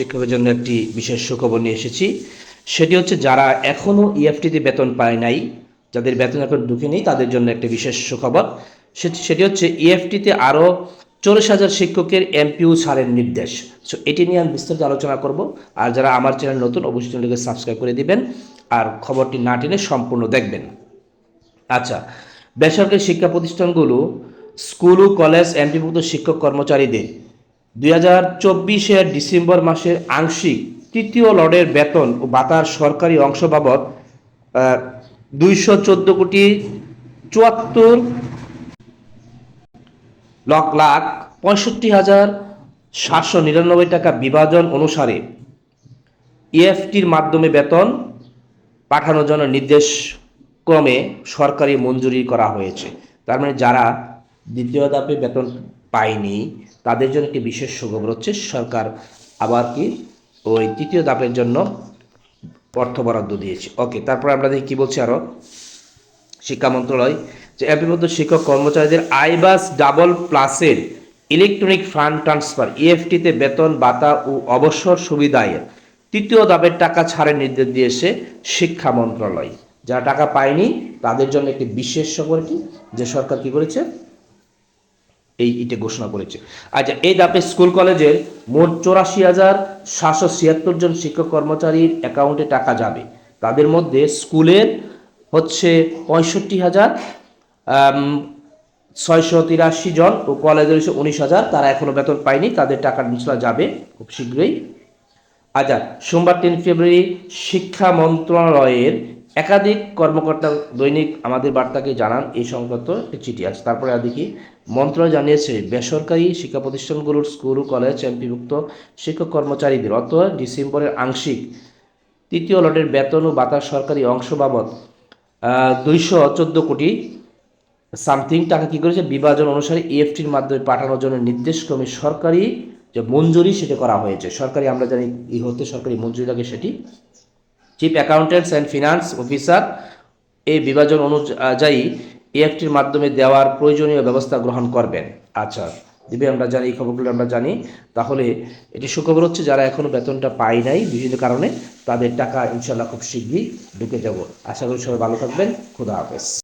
শিক্ষকের জন্য একটি বিশেষ সুখবর নিয়ে এসেছি। সেটি হচ্ছে যারা এখনও ইএফটিতে বেতন পায় নাই, যাদের বেতন এখন ঢুকে নেই, তাদের জন্য একটি বিশেষ সুখবর। সেটি হচ্ছে ইএফটিতে আরও চল্লিশ হাজার শিক্ষকের এমপিউ ছাড়ের নির্দেশ। সো এটি নিয়ে আমি বিস্তারিত আলোচনা করব। আর যারা আমার চ্যানেল নতুন, অবশ্যই চ্যানেলকে সাবস্ক্রাইব করে দিবেন আর খবরটি না টেনে সম্পূর্ণ দেখবেন। আচ্ছা বেসরকারি শিক্ষা প্রতিষ্ঠানগুলো স্কুল ও কলেজ এমপিভুক্ত শিক্ষক কর্মচারীদের দুই হাজার ডিসেম্বর মাসের আংশিক তৃতীয় লর্ডের বেতন ও বাতার সরকারি অংশ বাবদ দুইশো চোদ্দ কোটি চুয়াত্তর লক লাখ পঁয়ষট্টি হাজার সাতশো নিরানব্বই টাকা বিভাজন অনুসারে ইএফটির মাধ্যমে বেতন পাঠানোর জন্য নির্দেশ ক্রমে সরকারি মঞ্জুরি করা হয়েছে। তার মানে যারা দ্বিতীয় ধাপে বেতন পায়নি, তাদের জন্য একটি বিশেষ সুখবর হচ্ছে সরকার আবার কি ওই তৃতীয় ধাপের জন্য অর্থ বরাদ্দ দিয়েছে। ওকে, তারপর আমরা দেখি কি বলছি আরও। শিক্ষা মন্ত্রণালয় যে অ্যাপিবদ্ধ শিক্ষক কর্মচারীদের আইবাস ডাবল প্লাসের ইলেকট্রনিক ফান্ড ট্রান্সফার, ইএফটিতে বেতন, ভাতা ও অবসর সুবিধায় তৃতীয় ধাপের টাকা ছাড়ের নির্দেশ দিয়েছে শিক্ষা মন্ত্রণালয়। যারা টাকা পায়নি, তাদের জন্য একটি বিশেষ খবর কি? যে সরকার কি করেছে? এই ইটে ঘোষণা করেছে। আচ্ছা এই ধাপে স্কুল কলেজের মোট চৌরাশি হাজার সাতশো ছিয়াত্তর জন শিক্ষক কর্মচারীর অ্যাকাউন্টে টাকা যাবে। তাদের মধ্যে স্কুলের হচ্ছে পঁয়ষট্টি হাজার ছয়শো তিরাশি জন ও কলেজের হচ্ছে উনিশ হাজার। তারা এখনও বেতন পায়নি, তাদের টাকা নিচলা যাবে খুব শীঘ্রই। আচ্ছা সোমবার তিন ফেব্রুয়ারি শিক্ষা মন্ত্রণালয়ের একাধিক কর্মকর্তা দৈনিক আমাদের বার্তাকে জানান এই সংক্রান্ত একটি চিঠি আছে। তারপরে দেখি, মন্ত্রণালয় জানিয়েছে, বেসরকারি শিক্ষা প্রতিষ্ঠানগুলোর স্কুল, কলেজ এমপিভুক্ত শিক্ষক কর্মচারীদের অত ডিসেম্বরের আংশিক তৃতীয় লটের বেতন ও বাতাস সরকারি অংশ বাবদ দুইশো চোদ্দ কোটি সামথিং টাকা কী করেছে? বিভাজন অনুসারে ইএফটির মাধ্যমে পাঠানোর জন্য নির্দেশক্রমে সরকারি যে মঞ্জুরি সেটা করা হয়েছে। সরকারি আমরা জানি ই হতে সরকারি মঞ্জুরি লাগে সেটি। Chief accountants and finance officer এই বিভাজন অনুযায়ী এএফটির মাধ্যমে দেওয়ার প্রয়োজনীয় ব্যবস্থা গ্রহণ করবেন। আচ্ছা দিবে, আমরা জানি, এই খবরগুলো আমরা জানি। তাহলে এটি সুখবর হচ্ছে, যারা এখনও বেতনটা পায় নাই বিভিন্ন কারণে তাদের টাকা ইনশাল্লাহ খুব শীঘ্রই ঢুকে যাব। আশা করি সবাই ভালো থাকবেন। খুদা হাফেজ।